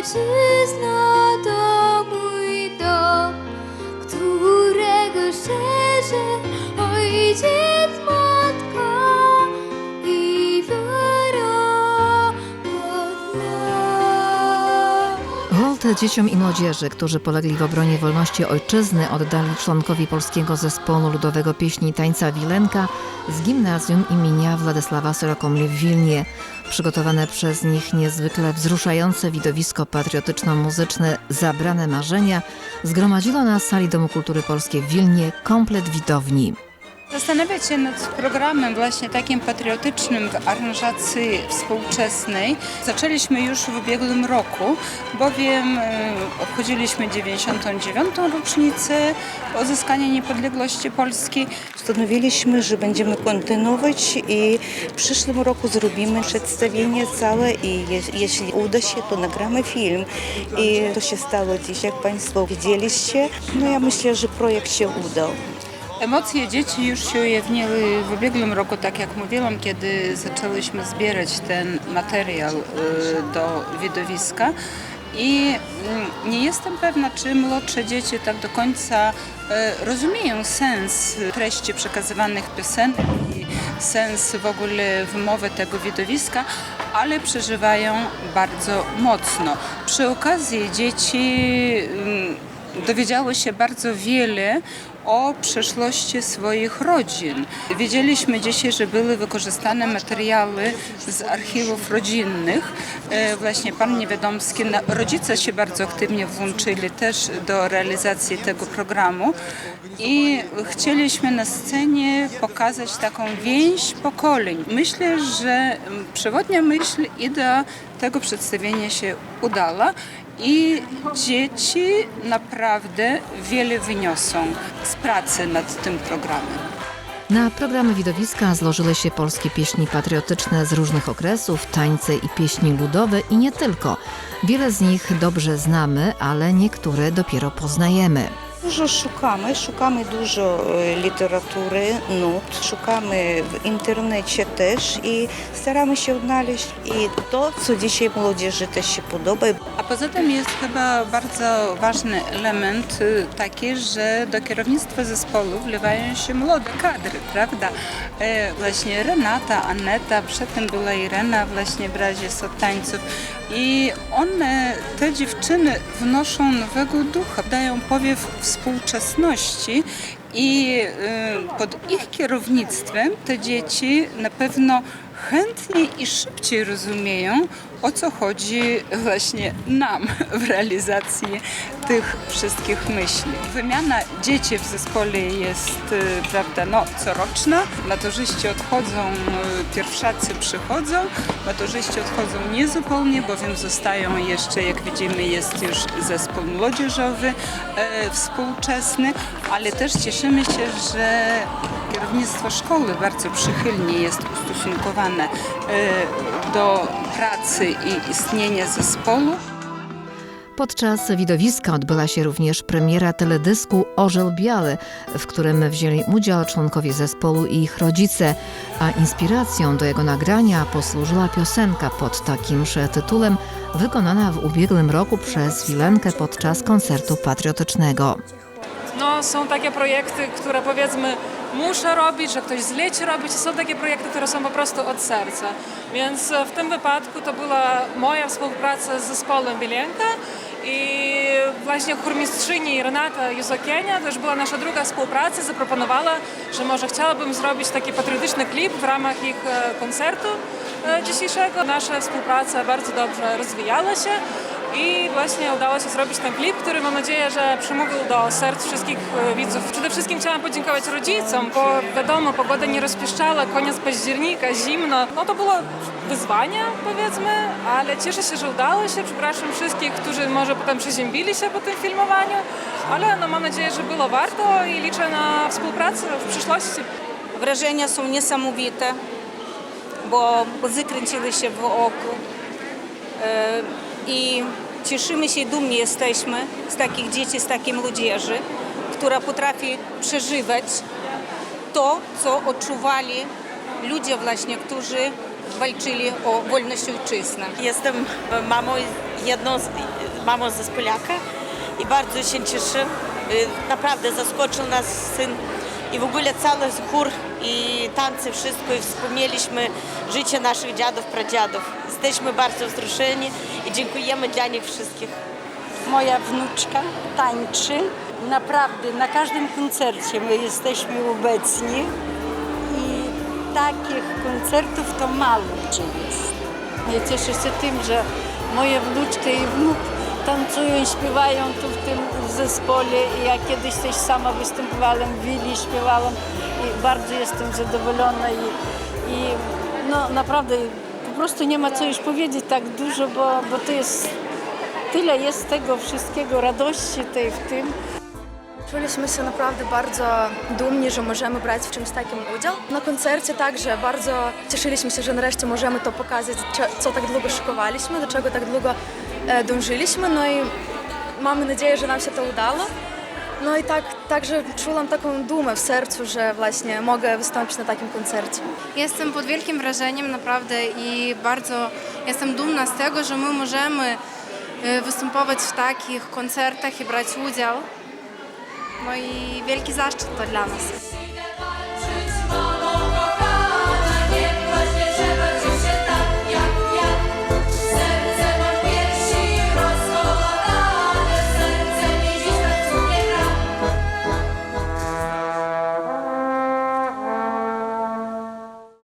Ojczyzno to mój którego ojciec, i dzieciom i młodzieży, którzy polegli w obronie wolności ojczyzny, oddali członkowi polskiego zespołu ludowego pieśni i tańca Wilenka z gimnazjum imienia Władysława Sorokomli w Wilnie. Przygotowane przez nich niezwykle wzruszające widowisko patriotyczno-muzyczne Zabrane Marzenia zgromadziło na sali Domu Kultury Polskiej w Wilnie komplet widowni. Zastanawiać się nad programem właśnie takim patriotycznym w aranżacji współczesnej zaczęliśmy już w ubiegłym roku, bowiem e, obchodziliśmy 99. rocznicę odzyskania niepodległości Polski. Postanowiliśmy, że będziemy kontynuować i w przyszłym roku zrobimy przedstawienie całe i je, jeśli uda się, to nagramy film. I to się stało dziś, jak Państwo widzieliście. No ja myślę, że projekt się udał. Emocje dzieci już się ujawniły w ubiegłym roku, tak jak mówiłam, kiedy zaczęliśmy zbierać ten materiał y, do widowiska. I mm, nie jestem pewna, czy młodsze dzieci tak do końca y, rozumieją sens treści przekazywanych piosenek i sens w ogóle wymowy tego widowiska, ale przeżywają bardzo mocno. Przy okazji dzieci mm, dowiedziały się bardzo wiele o przeszłości swoich rodzin. Wiedzieliśmy dzisiaj, że były wykorzystane materiały z archiwów rodzinnych. E, Właśnie pan Niewiadomski, rodzice się bardzo aktywnie włączyli też do realizacji tego programu i chcieliśmy na scenie pokazać taką więź pokoleń. Myślę, że przewodnia myśl, idea tego przedstawienia się udała i dzieci naprawdę wiele wyniosą z pracy nad tym programem. Na programy widowiska złożyły się polskie pieśni patriotyczne z różnych okresów, tańce i pieśni ludowe i nie tylko. Wiele z nich dobrze znamy, ale niektóre dopiero poznajemy. Dużo szukamy, szukamy dużo e, literatury, nut, szukamy w internecie też i staramy się odnaleźć i to, co dzisiaj młodzieży też się podoba. A poza tym jest chyba bardzo ważny element y, taki, że do kierownictwa zespołu wlewają się młode kadry, prawda? E, Właśnie Renata, Aneta, przedtem była Irena właśnie w razie z od tańców. I one, te dziewczyny wnoszą nowego ducha, dają powiew współczesności i y, pod ich kierownictwem te dzieci na pewno chętniej i szybciej rozumieją, o co chodzi właśnie nam w realizacji tych wszystkich myśli. Wymiana dzieci w zespole jest y, prawda, no, coroczna. Maturzyści odchodzą, y, pierwszacy przychodzą, maturzyści odchodzą niezupełnie, bowiem zostają jeszcze, jak widzimy, jest już zespół młodzieżowy, e, współczesny, ale też cieszymy się, że kierownictwo szkoły bardzo przychylnie jest ustosunkowane e, do pracy i istnienia zespołu. Podczas widowiska odbyła się również premiera teledysku Orzeł Biały, w którym wzięli udział członkowie zespołu i ich rodzice, a inspiracją do jego nagrania posłużyła piosenka pod takimż tytułem, wykonana w ubiegłym roku przez Wilenkę podczas koncertu patriotycznego. No, są takie projekty, które powiedzmy muszę robić, że ktoś zleci robić. Są takie projekty, które są po prostu od serca. Więc e, w tym wypadku to była moja współpraca z zespołem Wielenka i właśnie chórmistrzyni Renata Juzokienia, już była nasza druga współpraca, zaproponowała, że może chciałabym zrobić taki patriotyczny klip w ramach ich e, koncertu e, dzisiejszego. Nasza współpraca bardzo dobrze rozwijała się i właśnie udało się zrobić ten klip, który mam nadzieję, że przemówił do serc wszystkich e, widzów. Przede wszystkim chciałam podziękować rodzicom, bo wiadomo, pogoda nie rozpieszczała, koniec października, zimno. No to było wyzwanie, powiedzmy, ale cieszę się, że udało się. Przepraszam wszystkich, którzy może potem przeziębili się po tym filmowaniu, ale no mam nadzieję, że było warto i liczę na współpracę w przyszłości. Wrażenia są niesamowite, bo łzy się w oku. I cieszymy się dumni jesteśmy z takich dzieci, z takiej młodzieży, która potrafi przeżywać to, co odczuwali ludzie właśnie, którzy walczyli o wolność ojczyzny. Jestem mamą jedną z, mamą z i bardzo się cieszę. Y, Naprawdę zaskoczył nas syn i w ogóle cały chór i tańce, wszystko i wspomnieliśmy życie naszych dziadów, pradziadów. Jesteśmy bardzo wzruszeni i dziękujemy dla nich wszystkich. Moja wnuczka tańczy. Naprawdę na każdym koncercie my jesteśmy obecni i takich koncertów to mało gdzie jest. Ja cieszę się tym, że moja wnuczka i wnuk tancują i śpiewają tu w tym zespole. I ja kiedyś też sama występowałam w Willi, śpiewałam i bardzo jestem zadowolona i, i no naprawdę po prostu nie ma co już powiedzieć tak dużo, bo, bo to jest tyle jest tego wszystkiego, radości tej w tym. Czuliśmy się naprawdę bardzo dumni, że możemy brać w czymś takim udział. Na koncercie także bardzo cieszyliśmy się, że nareszcie możemy to pokazać, co tak długo szykowaliśmy, do czego tak długo dążyliśmy. No i mamy nadzieję, że nam się to udało. No i tak, także czułam taką dumę w sercu, że właśnie mogę wystąpić na takim koncercie. Jestem pod wielkim wrażeniem naprawdę i bardzo jestem dumna z tego, że my możemy e, występować w takich koncertach i brać udział. No i wielki zaszczyt to dla nas.